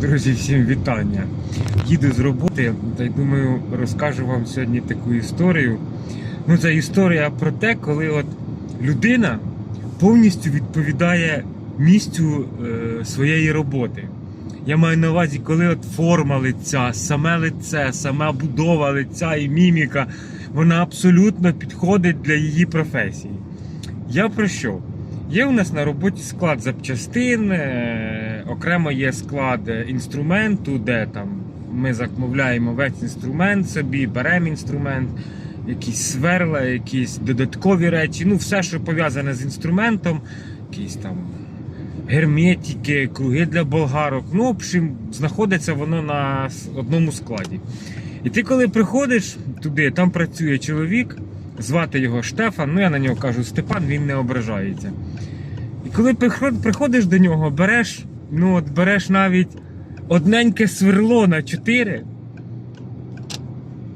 Друзі, всім вітання. Їду з роботи та й думаю, розкажу вам сьогодні таку історію. Ну, це історія про те, коли от людина повністю відповідає місцю е, своєї роботи. Я маю на увазі, коли от форма лиця, саме лице, сама будова лиця і міміка, вона абсолютно підходить для її професії. Я про що? Є у нас на роботі склад запчастин, е, окремо є склад е, інструменту, де там ми замовляємо весь інструмент собі, беремо інструмент, якісь сверла, якісь додаткові речі, ну все, що пов'язане з інструментом, якісь там герметики, круги для болгарок. Ну, в общем, знаходиться воно на одному складі. І ти, коли приходиш туди, там працює чоловік, звати його Штефан, ну я на нього кажу Степан, він не ображається. І коли приходиш до нього, береш, ну от береш навіть одненьке сверло на 4,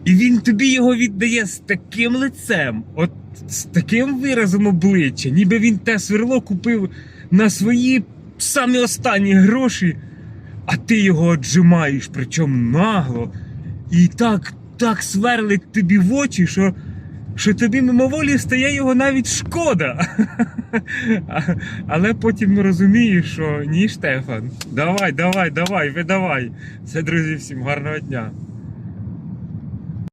і він тобі його віддає з таким лицем, от з таким виразом обличчя, ніби він те сверло купив на свої самі останні гроші, а ти його отжимаєш, причому нагло, і так, так сверлить тобі в очі, що, що тобі мимоволі стає його навіть шкода. Але потім розумієш, що ні, Штефан, давай, давай, давай, видавай. Все, друзі, всім гарного дня.